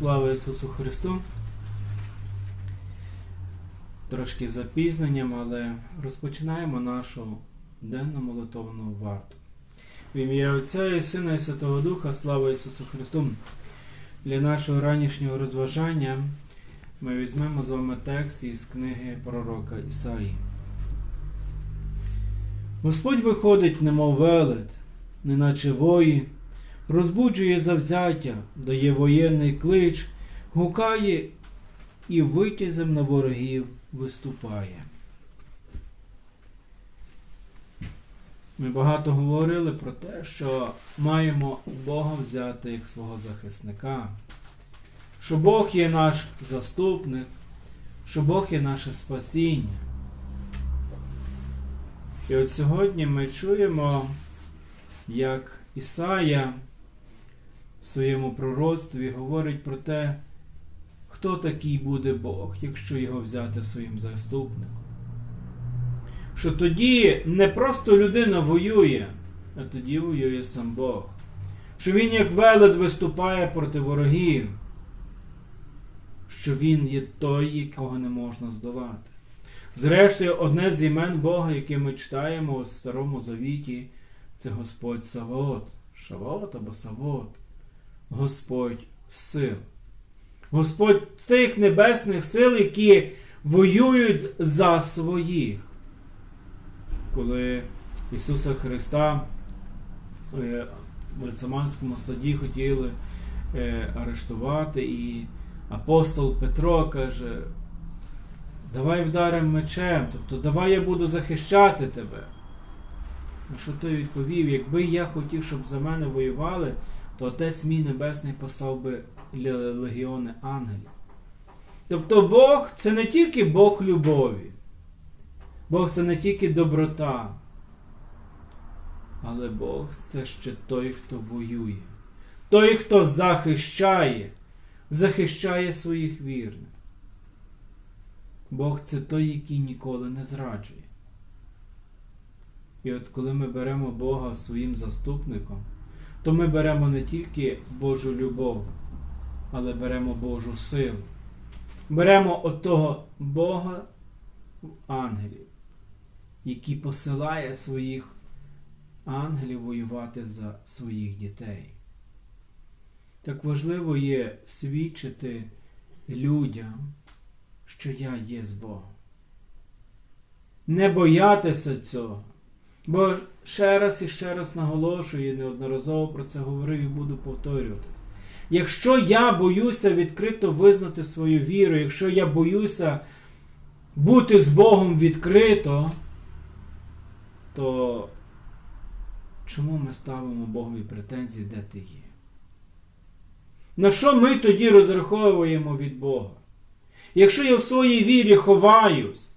Слава Ісусу Христу! Трошки з запізненням, але розпочинаємо нашу денну молитовну варту. В ім'я Отця і Сина і Святого Духа, слава Ісусу Христу! Для нашого ранішнього розважання ми візьмемо з вами текст із книги пророка Ісаї. Господь виходить, немов велет, неначе воїн, розбуджує завзяття, дає воєнний клич, гукає і витязем на ворогів виступає. Ми багато говорили про те, що маємо Бога взяти як свого захисника, що Бог є наш заступник, що Бог є наше спасіння. І от сьогодні ми чуємо, як Ісая в своєму пророцтві говорить про те, хто такий буде Бог, якщо його взяти своїм заступником. Що тоді не просто людина воює, а тоді воює сам Бог. Що він як велет виступає проти ворогів, що він є той, якого не можна здолати. Зрештою, одне з імен Бога, яке ми читаємо у Старому Завіті, це Господь Савот. Шавот або Савот. Господь сил. Господь з тих небесних сил, які воюють за своїх. Коли Ісуса Христа е, в Гециманському саді хотіли е, арештувати, і апостол Петро каже, давай вдаримо мечем, тобто давай я буду захищати тебе. На що той відповів, якби я хотів, щоб за мене воювали, то Отець мій Небесний послав би легіони ангелів. Тобто Бог це не тільки Бог любові, Бог це не тільки доброта, але Бог це ще той, хто воює, той, хто захищає, захищає своїх вірних. Бог це той, який ніколи не зраджує. І от коли ми беремо Бога своїм заступником, то ми беремо не тільки Божу любов, але беремо Божу силу. Беремо отого Бога ангелів, який посилає своїх ангелів воювати за своїх дітей. Так важливо є свідчити людям, що я є з Богом. Не боятися цього. Бо ще раз і ще раз наголошую, і неодноразово про це говорив і буду повторюватись. Якщо я боюся відкрито визнати свою віру, якщо я боюся бути з Богом відкрито, то чому ми ставимо Богові претензії, де ти є? На що ми тоді розраховуємо від Бога? Якщо я в своїй вірі ховаюсь,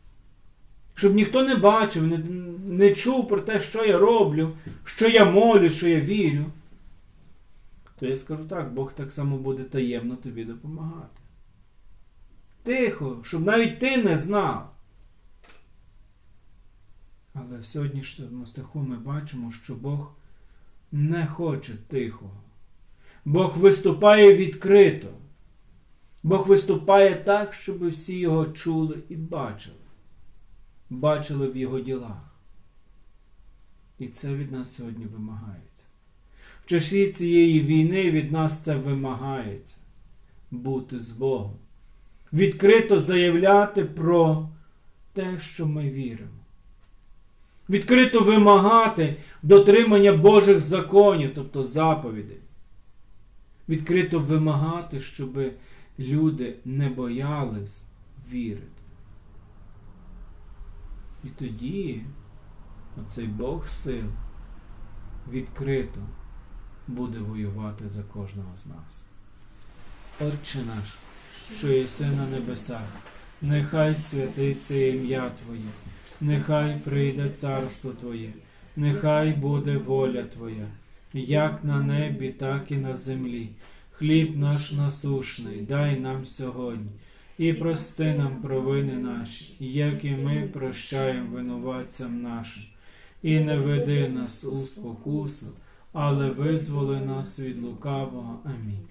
щоб ніхто не бачив, не, не чув про те, що я роблю, що я молю, що я вірю, то я скажу так, Бог так само буде таємно тобі допомагати. Тихо, щоб навіть ти не знав. Але в сьогоднішньому стиху ми бачимо, що Бог не хоче тихого. Бог виступає відкрито. Бог виступає так, щоб всі його чули і бачили. Бачили в його ділах. І це від нас сьогодні вимагається. В часі цієї війни від нас це вимагається бути з Богом. Відкрито заявляти про те, що ми віримо. Відкрито вимагати дотримання Божих законів, тобто заповідей. Відкрито вимагати, щоб люди не боялись вірити. І тоді оцей Бог сил відкрито буде воювати за кожного з нас. Отче наш, що єси на небесах, нехай святиться ім'я Твоє, нехай прийде царство Твоє, нехай буде воля Твоя, як на небі, так і на землі. Хліб наш насушний, дай нам сьогодні, і прости нам провини наші, як і ми прощаємо винуватцям нашим. І не веди нас у спокусу, але визволи нас від лукавого. Амінь.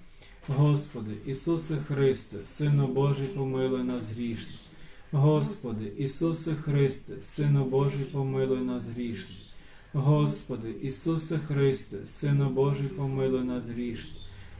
Господи, Ісусе Христе, Сину Божий, помилуй нас грішних. Господи, Ісусе Христе, Сину Божий, помилуй нас грішних. Господи, Ісусе Христе, Сину Божий, помилуй нас грішних.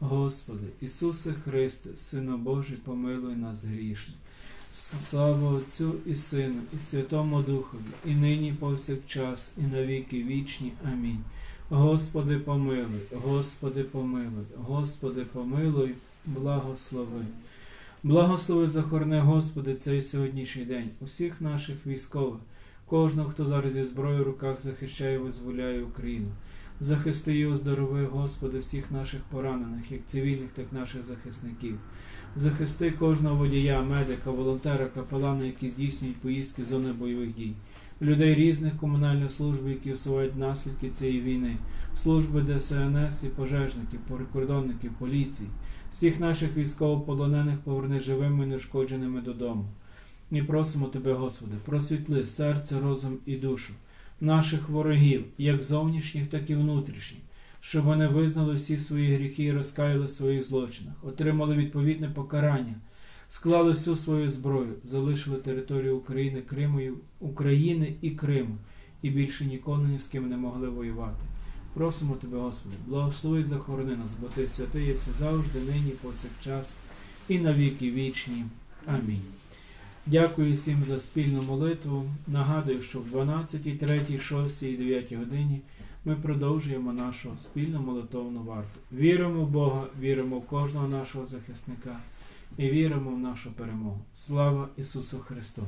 Господи, Ісусе Христе, Сину Божий, помилуй нас грішних. Слава Отцю і Сину, і Святому Духові, і нині, і повсякчас, і на віки вічні. Амінь. Господи, помилуй, Господи, помилуй, Господи, помилуй, благослови. Благослови захорони, Господи, цей сьогоднішній день, усіх наших військових, кожного, хто зараз зі зброєю в руках захищає і визволяє Україну. Захисти і оздорови, Господи, всіх наших поранених, як цивільних, так і наших захисників. Захисти кожного водія, медика, волонтера, капелана, які здійснюють поїздки з зони бойових дій, людей різних комунальних служб, які усувають наслідки цієї війни, служби ДСНС і пожежників, прикордонників, поліції, всіх наших військовополонених поверни живими і неушкодженими додому. І просимо Тебе, Господи, просвітли серце, розум і душу наших ворогів, як зовнішніх, так і внутрішніх, щоб вони визнали всі свої гріхи і розкаяли в своїх злочинах, отримали відповідне покарання, склали всю свою зброю, залишили територію України, Криму, України і Криму, і більше ніколи ні з ким не могли воювати. Просимо Тебе, Господи, благослови і захорони нас, бо Ти святий єси завжди, нині, повсякчас і на віки вічні. Амінь. Дякую всім за спільну молитву. Нагадую, що в 12, 3, 6 і 9 годині ми продовжуємо нашу спільну молитовну варту. Віримо в Бога, віримо в кожного нашого захисника і віримо в нашу перемогу. Слава Ісусу Христу!